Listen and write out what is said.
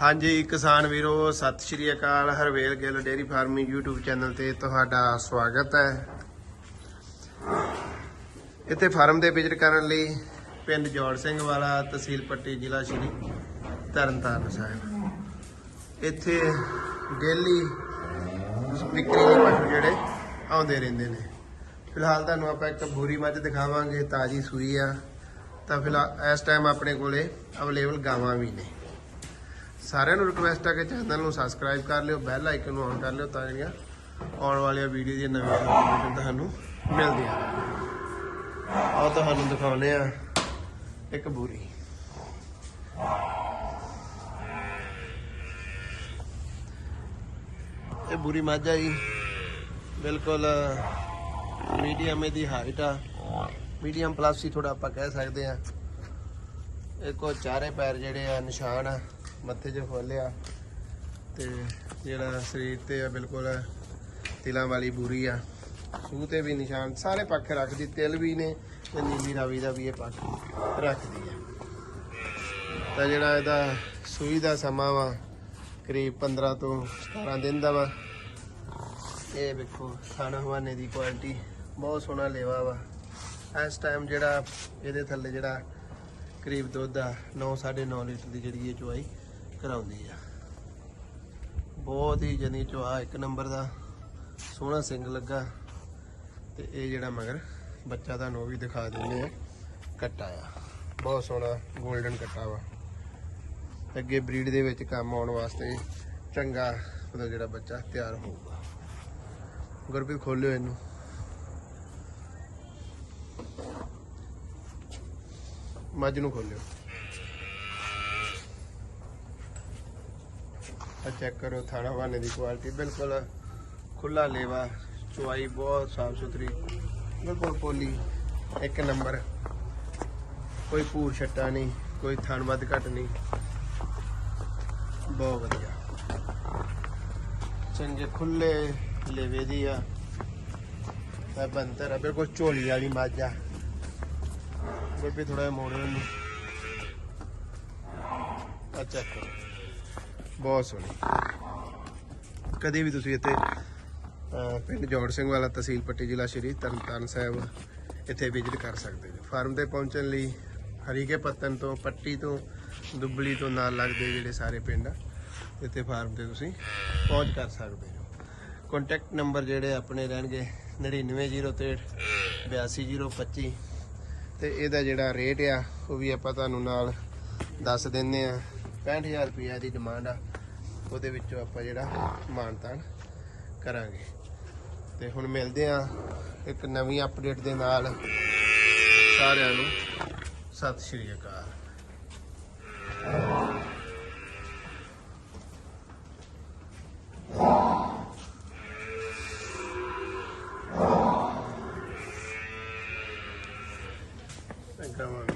ਹਾਂਜੀ, ਕਿਸਾਨ ਵੀਰੋ, ਸਤਿ ਸ਼੍ਰੀ ਅਕਾਲ, Harvel Gill dairy farming YouTube channel ਤੇ ਤੁਹਾਡਾ ਸਵਾਗਤ ਹੈ। ਇੱਥੇ ਫਾਰਮ ਦੇ ਵਿਜ਼ਿਟ ਕਰਨ ਲਈ ਪਿੰਡ ਜੋੜ ਸਿੰਘ ਵਾਲਾ, ਤਹਿਸੀਲ ਪੱਟੀ, ਜ਼ਿਲ੍ਹਾ ਸ਼੍ਰੀ ਤਰਨਤਾਰਨ ਸਾਹਿਬ। ਇੱਥੇ ਡੇਲੀ ਵਿਕਰੀ ਲਈ ਪਸ਼ੂ ਜਿਹੜੇ ਆਉਂਦੇ ਰਹਿੰਦੇ ਨੇ। ਫਿਲਹਾਲ ਤੁਹਾਨੂੰ ਆਪਾਂ ਇੱਕ ਬੋਰੀ ਮੱਝ ਦਿਖਾਵਾਂਗੇ, ਤਾਜੀ ਸੂਈ ਆ। ਤਾਂ ਫਿਲਹਾਲ ਇਸ ਟਾਈਮ ਆਪਣੇ ਕੋਲੇ ਅਵੇਲੇਬਲ ਗਾਵਾਂ ਵੀ ਨੇ। ਸਾਰਿਆਂ ਨੂੰ ਰਿਕੁਐਸਟ ਹੈ ਕਿ ਚੈਨਲ ਨੂੰ ਸਬਸਕ੍ਰਾਈਬ ਕਰ ਲਿਓ ਬੈਲ ਆਈਕਨ ਨੂੰ ਔਨ ਕਰ ਲਿਓ ਤਾਂ ਜਿਹੜੀਆਂ ਆਉਣ ਵਾਲੀਆਂ ਵੀਡੀਓ ਦੀਆਂ ਨਵੀਆਂ ਨੋਟੀਫਿਕੇਸ਼ਨ ਤੁਹਾਨੂੰ ਮਿਲਦੀਆਂ। ਆਓ ਤੁਹਾਨੂੰ ਦਿਖਾਉਂਦੇ ਆ ਇੱਕ ਬੂਰੀ। ਇਹ ਬੂਰੀ ਮੱਝ ਆ ਜੀ। ਬਿਲਕੁਲ ਮੀਡੀਅਮ ਇਹਦੀ ਹਾਈਟ ਆ। ਮੀਡੀਅਮ ਪਲੱਸ ਹੀ ਥੋੜਾ ਆਪਾਂ ਕਹਿ ਸਕਦੇ ਆ ਇੱਕੋ ਚਾਰੇ ਪੈਰ ਜਿਹੜੇ ਆ ਨਿਸ਼ਾਨ ਆ। ਮੱਥੇ 'ਚ ਖੋਲਿਆ ਤੇ ਜਿਹੜਾ ਸਰੀਰ ਤੇ ਆ ਬਿਲਕੁਲ ਤਿਲਾਂ ਵਾਲੀ ਬੂਰੀ ਆ। ਸੂਹ ਤੇ ਵੀ ਨਿਸ਼ਾਨ, ਸਾਰੇ ਪੱਖ ਰੱਖਦੀ ਤਿਲ ਵੀ ਨੇ ਤੇ ਨੀਲੀ ਰਾਵੀ ਦਾ ਵੀ ਇਹ ਪੱਖ ਰੱਖਦੀ ਆ ਤਾਂ ਜਿਹੜਾ ਇਹਦਾ ਸੂਈ ਦਾ ਸਮਾਂ ਵਾ, ਕਰੀਬ 15 ਤੋਂ 17 ਦਿਨ ਦਾ ਵਾ। ਇਹ ਵੇਖੋ, ਖਾਣਾ ਹਵਾਨੇ ਦੀ ਕੁਆਲਿਟੀ ਬਹੁਤ ਸੋਹਣਾ ਲੇਵਾ ਵਾ। ਇਸ ਟਾਈਮ ਜਿਹੜਾ ਇਹਦੇ ਥੱਲੇ ਜਿਹੜਾ ਕਰੀਬ ਦੁੱਧ ਆ 9 9.5 ਲੀਟਰ ਦੀ ਜਿਹੜੀ ਇਹ ਚੁਆਈ ਕਰਾਉਂਦੀ ਆ। ਬਹੁਤ ਹੀ ਜਨੀ ਚੁਆ ਇੱਕ ਨੰਬਰ ਦਾ ਸੋਹਣਾ ਸਿੰਗ ਲੱਗਾ ਤੇ ਇਹ ਜਿਹੜਾ ਮਗਰ ਬੱਚਾ ਤੁਹਾਨੂੰ ਉਹ ਵੀ ਦਿਖਾ ਦਿੰਦੇ ਆ। ਕੱਟਾ ਆ। ਬਹੁਤ ਸੋਹਣਾ 골ਡਨ ਕੱਟਾ ਵਾ। ਅੱਗੇ ਬਰੀਡ ਦੇ ਵਿੱਚ ਕੰਮ ਆਉਣ ਵਾਸਤੇ ਚੰਗਾ ਉਹਦਾ ਜਿਹੜਾ ਬੱਚਾ ਤਿਆਰ ਹੋਊਗਾ। ਗੁਰਪ੍ਰੀਤ, ਖੋਲਿਓ ਇਹਨੂੰ। ਮੱਝ ਨੂੰ ਖੋਲਿਓ। ਆ ਚੈੱਕ ਕਰੋ ਥਾਣਾ ਵਾਨੇ ਦੀ ਕੁਆਲਿਟੀ। ਬਿਲਕੁਲ ਖੁੱਲਾ ਲੇਵਾ, ਚੁਆਈ ਬਹੁਤ ਸਾਫ਼ ਸੁਥਰੀ, ਬਿਲਕੁਲ ਪੋਲੀ, ਇੱਕ ਨੰਬਰ। ਕੋਈ ਪੂਰ ਛੱਟਾ ਨਹੀਂ, ਕੋਈ ਥਣ ਵੱਧ ਘਟ ਨਹੀਂ। ਬਹੁਤ ਵਧੀਆ। ਚੰਗੇ ਖੁੱਲੇ ਲੇਵੇ ਦੀ ਆ। ਤਾਂ ਬੰਤਰ ਆ, ਬਿਲਕੁਲ ਝੋਲੀ ਵਾਲੀ ਮੱਝ ਆ। ਗੋਪੀ ਥੋੜਾ ਜਿਹਾ ਮੋੜੋ ਅੱਛਾ ਕਰੋ। ਬਹੁਤ ਸੋਹਣੀ। ਕਦੇ ਵੀ ਤੁਸੀਂ ਇੱਥੇ ਪਿੰਡ ਜੋੜ ਸਿੰਘ ਵਾਲਾ ਤਹਿਸੀਲ ਪੱਟੀ ਜ਼ਿਲ੍ਹਾ ਸ਼੍ਰੀ ਤਰਨਤਾਰਨ ਸਾਹਿਬ ਇੱਥੇ ਵਿਜ਼ਿਟ ਕਰ ਸਕਦੇ ਹੋ ਫਾਰਮ ਤੇ ਪਹੁੰਚਣ ਲਈ ਹਰੀਕੇ ਪੱਤਨ ਤੋਂ, ਪੱਟੀ ਤੋਂ, ਦੁੱਬਲੀ ਤੋਂ ਨਾਲ ਲੱਗਦੇ ਜਿਹੜੇ ਸਾਰੇ ਪਿੰਡ ਆ, ਇੱਥੇ ਫਾਰਮ ਤੇ ਤੁਸੀਂ ਪਹੁੰਚ ਕਰ ਸਕਦੇ ਹੋ। ਕੰਟੈਕਟ ਨੰਬਰ ਜਿਹੜੇ ਆਪਣੇ ਰਹਿਣਗੇ 99063 82025 ਤੇ ਇਹਦਾ ਜਿਹੜਾ ਰੇਟ ਆ, ਉਹ ਵੀ ਆਪਾਂ ਤੁਹਾਨੂੰ ਨਾਲ ਦੱਸ ਦਿੰਨੇ ਆ 65000 ਰੁਪਏ ਦੀ ਡਿਮਾਂਡ ਆ। ਉਹਦੇ ਵਿੱਚੋਂ ਆਪਾਂ ਜਿਹੜਾ ਮਾਨਤਾਨ ਕਰਾਂਗੇ। ਤੇ ਹੁਣ ਮਿਲਦੇ ਆ ਇੱਕ ਨਵੀਂ ਅਪਡੇਟ ਦੇ ਨਾਲ। ਸਾਰਿਆਂ ਨੂੰ ਸਤਿ ਸ਼੍ਰੀ ਅਕਾਲ। ਗਾਵਾਂ ਵੀ